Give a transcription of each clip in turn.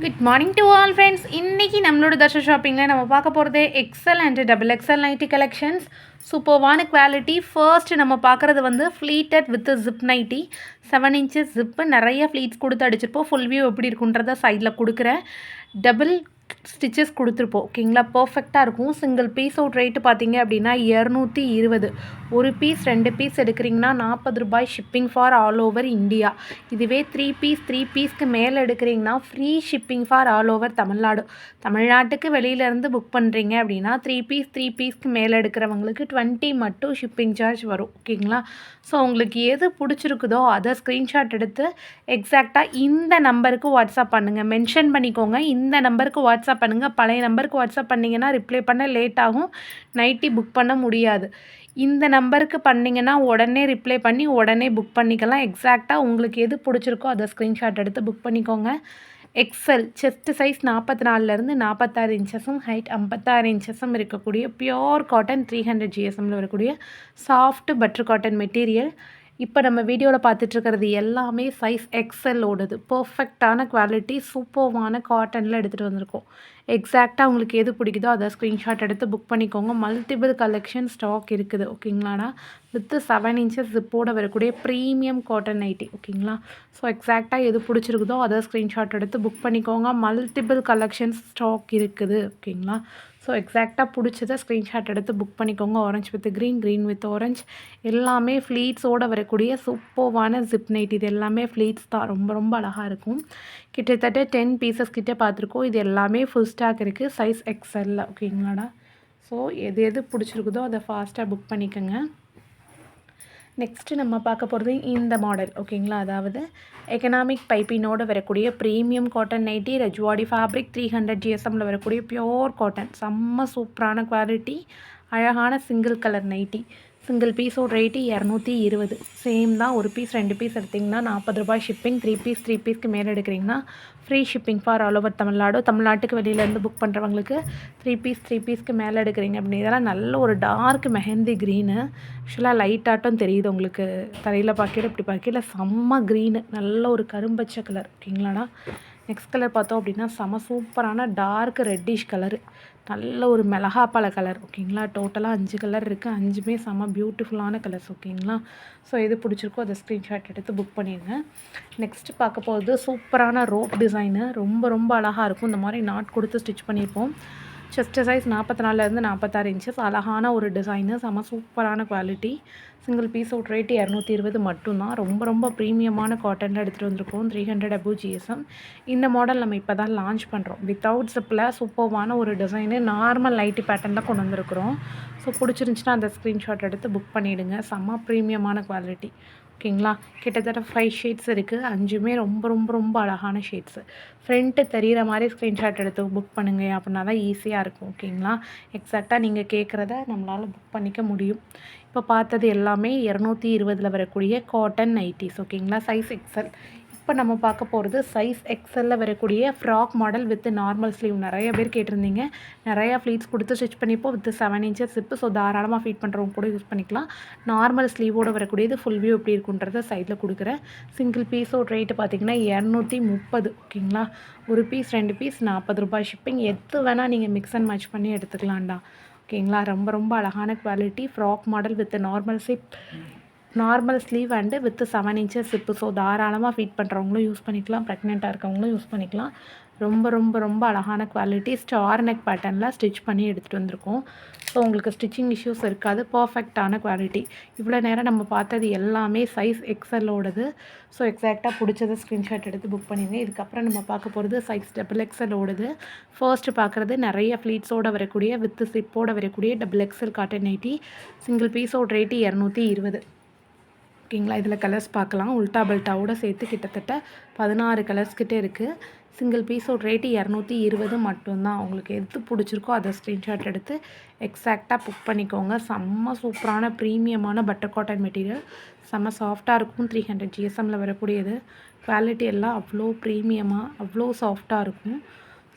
Good morning to all friends இன்றைக்கி நம்மளோட தர்ஷ ஷாப்பிங்கில் நம்ம பார்க்க போகிறது XL and double XL nighty collections சூப்பர்வான quality first நம்ம பார்க்குறது வந்து pleated with zip nighty seven inches zip நிறைய ஃப்ளீட்ஸ் கொடுத்து அடிச்சிருப்போம். ஃபுல் வியூ எப்படி இருக்குன்றத சைடில் கொடுக்குறேன். டபுள் ஸ்டிச்சஸ் கொடுத்துருப்போம் ஓகேங்களா பர்ஃபெக்டாக இருக்கும். சிங்கிள் பீஸ் அவுட் ரேட்டு பார்த்தீங்க அப்படின்னா இரநூத்தி இருபது. ஒரு பீஸ் ரெண்டு பீஸ் எடுக்கிறீங்கன்னா நாற்பது ரூபாய் shipping for all over India இதுவே த்ரீ பீஸ் த்ரீ பீஸ்க்கு மேலே எடுக்கிறீங்கன்னா free shipping for all over Tamil Nadu. தமிழ்நாட்டுக்கு வெளியிலேருந்து புக் பண்ணுறீங்க அப்படின்னா த்ரீ பீஸ் த்ரீ பீஸ்க்கு மேலே எடுக்கிறவங்களுக்கு டுவெண்ட்டி மட்டும் ஷிப்பிங் சார்ஜ் வரும் ஓகேங்களா ஸோ உங்களுக்கு எது பிடிச்சிருக்குதோ அதை ஸ்க்ரீன்ஷாட் எடுத்து எக்ஸாக்டாக இந்த நம்பருக்கு வாட்ஸ்அப் பண்ணுங்கள் மென்ஷன் பண்ணிக்கோங்க. இந்த நம்பருக்கு வாட்ஸ்அப் பண்ணுங்கள் பழைய நம்பருக்கு வாட்ஸ்அப் பண்ணிங்கன்னா ரிப்ளை பண்ண லேட் ஆகும். நைட்டி புக் பண்ண முடியாது. இந்த நம்பருக்கு பண்ணிங்கன்னா உடனே ரிப்ளை பண்ணி உடனே புக் பண்ணிக்கலாம். எக்ஸாக்டாக உங்களுக்கு எது பிடிச்சிருக்கோ அதை ஸ்க்ரீன்ஷாட் எடுத்து புக் பண்ணிக்கோங்க. எக்ஸல் செஸ்ட் சைஸ் நாற்பத்தி நாலுலேருந்து நாற்பத்தாறு இன்ச்சஸும் ஹைட் ஐம்பத்தாறு இன்ச்சஸும் இருக்கக்கூடிய பியோர் காட்டன் த்ரீ ஹண்ட்ரட் ஜிஎஸ்எம்மில் வரக்கூடிய சாஃப்ட் பட்டர் காட்டன் மெட்டீரியல் இப்போ நம்ம வீடியோவில் பார்த்துட்ருக்கிறது எல்லாமே சைஸ் எக்ஸலோடது பர்ஃபெக்டான குவாலிட்டி சூப்பர்வான காட்டனில் எடுத்துகிட்டு வந்திருக்கோம். எக்ஸாக்டாக உங்களுக்கு எது பிடிக்குதோ அதை ஸ்க்ரீன்ஷாட் எடுத்து புக் பண்ணிக்கோங்க. மல்டிபிள் கலெக்ஷன் ஸ்டாக் இருக்குது ஓகேங்களாண்ணா வித்து செவன் இன்ச்சஸ் ஜிப்போட வரக்கூடிய ப்ரீமியம் காட்டன் நைட்டி ஓகேங்களா ஸோ எக்ஸாக்டாக எது பிடிச்சிருக்குதோ அதை ஸ்க்ரீன்ஷாட் எடுத்து புக் பண்ணிக்கோங்க. மல்டிபிள் கலெக்ஷன்ஸ் ஸ்டாக் இருக்குது ஓகேங்களா ஸோ எக்ஸாக்டாக பிடிச்சதை ஸ்க்ரீன்ஷாட் எடுத்து புக் பண்ணிக்கோங்க. Orange with green green with orange எல்லாமே ஃப்ளீட்ஸோடு வரக்கூடிய சூப்பர்வான ஜிப் நைட் இது எல்லாமே ஃப்ளீட்ஸ் தான். ரொம்ப ரொம்ப அழகாக இருக்கும். கிட்டத்தட்ட டென் பீசஸ் கிட்டே பார்த்துருக்கோம். இது எல்லாமே ஃபுல் ஸ்டாக் இருக்குது சைஸ் எக்ஸலில் ஓகேங்களாடா ஸோ எது எது பிடிச்சிருக்குதோ அதை ஃபாஸ்ட்டாக புக் பண்ணிக்கோங்க. நெக்ஸ்ட்டு நம்ம பார்க்க போகிறது இந்த மாடல் ஓகேங்களா அதாவது எக்கனாமிக் பைப்பினோடு வரக்கூடிய premium cotton nighty Rajwadi fabric three hundred ஜிஎஸ்எம்மில் வரக்கூடிய பியோர் காட்டன் செம்ம சூப்பரான குவாலிட்டி அழகான சிங்கிள் கலர் நைட்டி சிங்கிள் பீஸோட ரேட்டு இரநூத்தி இருபது. சேம் தான் ஒரு பீஸ் ரெண்டு பீஸ் எடுத்திங்கன்னா நாற்பது ரூபாய் ஷிப்பிங் த்ரீ பீஸ் த்ரீ பீஸ்க்கு மேலே எடுக்கிறீங்கன்னா free shipping for all over Tamil Nadu தமிழ்நாட்டுக்கு வெளியிலேருந்து புக் பண்ணுறவங்களுக்கு த்ரீ பீஸ் த்ரீ பீஸ்க்கு மேலே எடுக்கிறீங்க அப்படின்னு இதெல்லாம் நல்ல ஒரு டார்க் மெஹந்தி க்ரீனு ஆக்சுவலாக லைட்டாட்டம் தெரியுது உங்களுக்கு. தரையில் பார்க்கல இப்படி பார்க்கல செம்ம க்ரீனு நல்ல ஒரு கரும்பச்சை கலர் ஓகேங்களாண்ணா? நெக்ஸ்ட் கலர் பார்த்தோம் அப்படின்னா செம சூப்பரான டார்க் ரெட்டிஷ் கலரு நல்ல ஒரு மிளகாப்பழ கலர் ஓகேங்களா? டோட்டலாக அஞ்சு கலர் இருக்குது அஞ்சுமே செம்ம பியூட்டிஃபுல்லான கலர்ஸ் ஓகேங்களா? ஸோ எது பிடிச்சிருக்கோ அதை ஸ்க்ரீன்ஷாட் எடுத்து புக் பண்ணிடுங்க. நெக்ஸ்ட்டு பார்க்க போகிறது சூப்பரான ரோப் டிசைனு ரொம்ப ரொம்ப அழகாக இருக்கும். இந்த மாதிரி நாட் கொடுத்து ஸ்டிச் பண்ணியிருப்போம். செஸ்ட் சைஸ் நாற்பத்தி நாலுலேருந்து நாற்பத்தாறு இன்ச்சஸ் அழகான ஒரு டிசைனு செம சூப்பரான quality single piece out rate இரநூத்தி இருபது மட்டும்தான். ரொம்ப ரொம்ப ப்ரீமியமான காட்டனில் எடுத்துகிட்டு வந்திருக்கோம். த்ரீ ஹண்ட்ரட் அபூ ஜிஎஸ்எம் இந்த மாடல் நம்ம இப்போ தான் லான்ச் பண்ணுறோம் வித்தவுட் சிப்பில் சூப்பர்வான ஒரு டிசைனு நார்மல் லைட்டு பேட்டர்னில் கொண்டு வந்திருக்கிறோம். ஸோ பிடிச்சிருந்துச்சின்னா அந்த ஸ்க்ரீன்ஷாட் எடுத்து புக் பண்ணிவிடுங்க செம்ம ப்ரீமியமான குவாலிட்டி ஓகேங்களா? கிட்டத்தட்ட ஃபைவ் ஷேட்ஸ் இருக்குது அஞ்சுமே ரொம்ப ரொம்ப ரொம்ப அழகான ஷேட்ஸு ஃப்ரண்ட்டு தெரிகிற மாதிரி ஸ்க்ரீன்ஷாட் எடுத்து புக் பண்ணுங்கள் அப்படின்னா தான் ஈஸியாக இருக்கும். ஓகேங்களா? எக்ஸாக்டாக நீங்கள் கேட்குறத நம்மளால் புக் பண்ணிக்க முடியும். இப்போ பார்த்தது எல்லாமே இரநூத்தி இருபதில் வரக்கூடிய காட்டன் நைட்டிஸ் ஓகேங்களா? சைஸ் எக்ஸல் இப்போ நம்ம பார்க்க போகிறது சைஸ் எக்ஸலில் வரக்கூடிய frock model with normal sleeve நிறைய பேர் கேட்டிருந்தீங்க. நிறையா ஃப்ளீட்ஸ் கொடுத்து ஸ்டிச் பண்ணிப்போம் with seven inches slip so தாராளமாக ஃபீட் பண்ணுறவங்க கூட யூஸ் பண்ணிக்கலாம். நார்மல் ஸ்லீவோடு வரக்கூடியது ஃபுல் வியூ எப்படி இருக்குன்றத சைடில் கொடுக்குறேன். சிங்கிள் பீஸோட ரேட்டு பார்த்திங்கன்னா இரநூத்தி முப்பது ஓகேங்களா? ஒரு பீஸ் ரெண்டு பீஸ் நாற்பது ரூபாய் ஷிப்பிங் எது வேணால் நீங்கள் மிக்ஸ் அண்ட் மேட்ச் பண்ணி எடுத்துக்கலாம்டா. ஓகேங்களா? ரொம்ப ரொம்ப அழகான quality frock model with normal zip normal sleeve and with seven inches zip so தாராளமாக ஃபீட் பண்ணுறவங்களும் யூஸ் பண்ணிக்கலாம். ப்ரெக்னெண்ட்டாக இருக்கவங்களும் யூஸ் பண்ணிக்கலாம். ரொம்ப ரொம்ப ரொம்ப அழகான குவாலிட்டி ஸ்டார் நெக் பேட்டர்னில் ஸ்டிச் பண்ணி எடுத்துகிட்டு வந்திருக்கோம். ஸோ உங்களுக்கு ஸ்டிச்சிங் இஷ்யூஸ் இருக்காது. பர்ஃபெக்டான குவாலிட்டி இவ்வளோ நேரம் நம்ம பார்த்தது எல்லாமே சைஸ் எக்ஸலோடது ஸோ எக்ஸாக்டாக பிடிச்சத ஸ்க்ரீன்ஷாட் எடுத்து புக் பண்ணிடுங்க இதுக்கப்புறம் நம்ம பார்க்க போகிறது சைஸ் டபுள் எக்ஸலோடது ஃபர்ஸ்ட்டு பார்க்குறது நிறைய ஃப்ளீட்ஸோடு வரக்கூடிய வித்து சிப்போடு வரக்கூடிய double XL cotton nighty single பீஸோட ரேட்டு இரநூத்தி இருபது. ஓகேங்களா? இதில் கலர்ஸ் பார்க்கலாம். உல்டா பெல்ட்டாவோட சேர்த்து கிட்டத்தட்ட பதினாறு கலர்ஸ் கிட்டே இருக்குது சிங்கிள் பீஸோட ரேட்டு இரநூத்தி இருபது மட்டும்தான். உங்களுக்கு எது பிடிச்சிருக்கோ அதை ஸ்க்ரீன்ஷாட் எடுத்து எக்ஸாக்டாக புக் பண்ணிக்கோங்க. செம்ம சூப்பரான ப்ரீமியமான பட்டர் காட்டன் மெட்டீரியல் செம்ம சாஃப்டாக இருக்கும். த்ரீ ஹண்ட்ரட் ஜிஎஸ்எம்மில் வரக்கூடியது. குவாலிட்டி எல்லாம் அவ்வளோ ப்ரீமியமாக அவ்வளோ சாஃப்டாக இருக்கும்.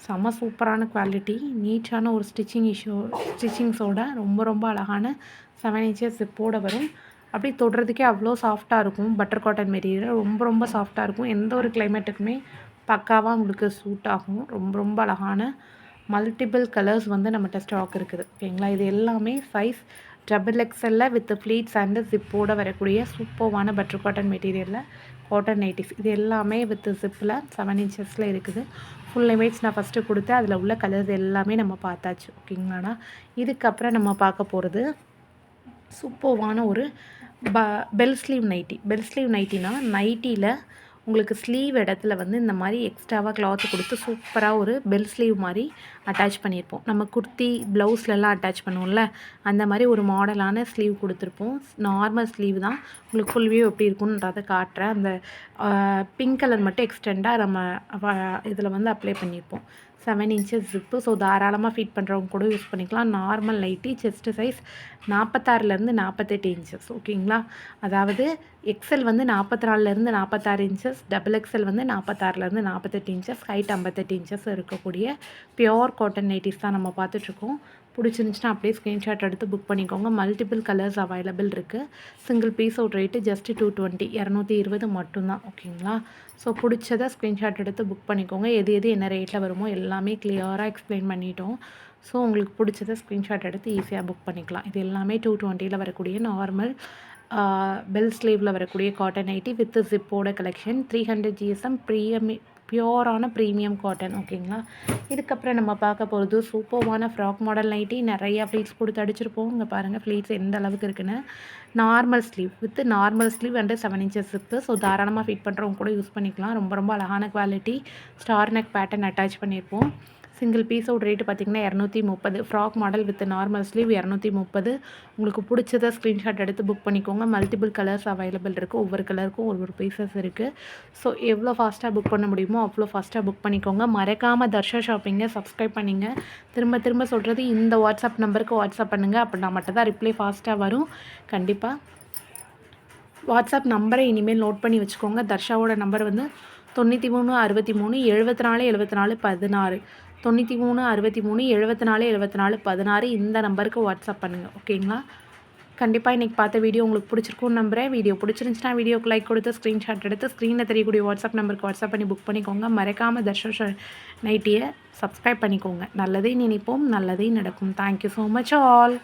செம்ம சூப்பரான குவாலிட்டி நீட்டான ஒரு ஸ்டிச்சிங் இஷ்யூ ஸ்டிச்சிங்ஸோட ரொம்ப ரொம்ப அழகான செவன் இன்ச்சஸ் சிப்போடு வரும். அப்படி தொடுறதுக்கே அவ்வளோ சாஃப்டாக இருக்கும். பட்டர் காட்டன் மெட்டீரியல் ரொம்ப ரொம்ப சாஃப்டாக இருக்கும். எந்த ஒரு கிளைமேட்டுக்குமே பக்காவாக உங்களுக்கு சூட் ஆகும். ரொம்ப ரொம்ப அழகான மல்டிபிள் கலர்ஸ் வந்து நம்மகிட்ட ஸ்டாக் இருக்குது. ஓகேங்களா இது எல்லாமே சைஸ் டபுள் எக்ஸலில் வித் ஃப்ளீட்ஸ் அண்டு ஜிப்போடு வரக்கூடிய சூப்பர்வான பட்டர் காட்டன் மெட்டீரியலில் காட்டன் நைட்டிஸ் இது எல்லாமே வித் ஜிப்பில் செவன் இன்ச்சஸில் இருக்குது. ஃபுல் இமேஜ் நான் ஃபஸ்ட்டு கொடுத்தேன் அதில் உள்ள கலர்ஸ் எல்லாமே நம்ம பார்த்தாச்சு. ஓகேங்களாண்ணா இதுக்கப்புறம் நம்ம பார்க்க போகிறது சூப்பர்வான ஒரு ப bell sleeve nighty bell sleeve நைட்டினா நைட்டியில் உங்களுக்கு ஸ்லீவ் இடத்துல வந்து இந்த மாதிரி எக்ஸ்ட்ராவாக கிளாத்து கொடுத்து சூப்பராக ஒரு பெல் ஸ்லீவ் மாதிரி அட்டாச் பண்ணியிருப்போம். நம்ம குர்த்தி ப்ளவுஸ்லலாம் அட்டாச் பண்ணுவோம்ல அந்த மாதிரி ஒரு மாடலான ஸ்லீவ் கொடுத்துருப்போம். நார்மல் ஸ்லீவ் தான். உங்களுக்கு ஃபுல் வியூ எப்படி இருக்குன்றதை காட்டுறேன். அந்த பிங்க் கலர் மட்டும் எக்ஸ்டெண்டாக நம்ம இதில் வந்து அப்ளை பண்ணியிருப்போம். செவன் இன்ச்சஸ் ஜிப்பு ஸோ தாராளமாக ஃபீட் பண்ணுறவங்க கூட யூஸ் பண்ணிக்கலாம். நார்மல் லைட்டி செஸ்ட்டு சைஸ் நாற்பத்தாறுலேருந்து நாற்பத்தெட்டு இன்ச்சஸ் ஓகேங்களா அதாவது எக்ஸல் வந்து நாற்பத்தி நாலுலேருந்து நாற்பத்தாறு இன்ச்சஸ் டபுள் எக்ஸல் வந்து நாற்பத்தாறுலேருந்து நாற்பத்தெட்டு இன்ச்சஸ் ஹைட் ஐம்பத்தெட்டு இன்ச்சஸ் இருக்கக்கூடிய பியோர் காட்டன் நைட்டிஸ் தான் நம்ம பார்த்துட்ருக்கோம் பிடிச்சிருந்துச்சுன்னா அப்படியே ஸ்க்ரீன்ஷாட் எடுத்து புக் பண்ணிக்கோங்க. மல்டிபிள் கலர்ஸ் அவைலபிள் இருக்குது சிங்கிள் பீஸோட ரேட்டு ஜஸ்ட்டு டூ டுவெண்ட்டி இரநூத்தி இருபது மட்டும்தான். ஓகேங்களா ஸோ பிடிச்சதை ஸ்க்ரீன்ஷாட் எடுத்து புக் பண்ணிக்கோங்க. எது எது என்ன ரேட்டில் வருமோ எல்லாமே கிளியராக எக்ஸ்பிளைன் பண்ணிட்டோம். ஸோ உங்களுக்கு பிடிச்சதை ஸ்க்ரீன்ஷாட் எடுத்து ஈஸியாக புக் பண்ணிக்கலாம். இது எல்லாமே டூ டுவெண்ட்டியில் வரக்கூடிய நார்மல் பெல் ஸ்லீவில் வரக்கூடிய cotton nighty with ஜிப்போட collection three hundred GSM premium பியோரான premium cotton ஓகேங்களா? இதுக்கப்புறம் நம்ம பார்க்க போகிறது சூப்பர்வான ஃப்ராக் மாடல் நைட்டி. நிறையா ஃப்ளீட்ஸ் கொடுத்து அடிச்சிருப்போம். இங்கே பாருங்கள் ஃப்ளீட்ஸ் எந்த அளவுக்கு இருக்குன்னு. Normal sleeve with normal sleeve and seven inches இருக்குது ஸோ தாராளமாக ஃபிட் பண்ணுறவங்க கூட யூஸ் பண்ணிக்கலாம். ரொம்ப ரொம்ப அழகான quality star neck pattern attach பண்ணியிருப்போம். சிங்கிள் பீஸோட ரேட்டு பார்த்திங்கன்னா இரநூத்தி முப்பது. Frock model with normal sleeve இரநூத்தி முப்பது. உங்களுக்கு பிடிச்சதை ஸ்க்ரீன்ஷாட் எடுத்து புக் பண்ணிக்கோங்க. மல்டிபிள் கலர்ஸ் அவைலபிள் இருக்குது ஒவ்வொரு கலருக்கும் ஒவ்வொரு பீசஸ் இருக்குது ஸோ எவ்வளோ ஃபாஸ்ட்டாக புக் பண்ண முடியுமோ அவ்வளோ ஃபாஸ்ட்டாக புக் பண்ணிக்கோங்க. மறக்காமல் தர்ஷா ஷாப்பிங்கை சப்ஸ்கிரைப் பண்ணிங்க. திரும்ப திரும்ப சொல்கிறது இந்த வாட்ஸ்அப் நம்பருக்கு வாட்ஸ்அப் பண்ணுங்கள் அப்படின்னா மட்டும் தான் ரிப்ளை ஃபாஸ்ட்டாக வரும். கண்டிப்பாக வாட்ஸ்அப் நம்பரை இனிமேல் நோட் பண்ணி வச்சுக்கோங்க. தர்ஷாவோட நம்பர் வந்து தொண்ணூற்றி மூணு அறுபத்தி மூணு எழுபத்தி நாலு எழுபத்தி நாலு பதினாறு. தொண்ணூற்றி மூணு அறுபத்தி மூணு எழுபத்தி நாலு எழுபத்தி நாலு பதினாறு இந்த நம்பருக்கு வாட்ஸ்அப் பண்ணுங்கள் ஓகேங்களா? கண்டிப்பாக இன்றைக்கி பார்த்த வீடியோ உங்களுக்கு பிடிச்சிருக்கும்னு நம்புகிறேன் வீடியோ பிடிச்சிருந்துச்சுன்னா வீடியோக்கு லைக் கொடுத்து ஸ்க்ரீன்ஷாட் எடுத்து ஸ்க்ரீனில் தெரியக்கூடிய வாட்ஸ்அப் நம்பருக்கு வாட்ஸ்அப் பண்ணி புக் பண்ணிக்கோங்க. மறக்காமல் தர்ஷன் நைட்டியை சப்ஸ்கிரைப் பண்ணிக்கோங்க. நல்லதே நினைப்போம் நல்லதே நடக்கும். Thank you so much all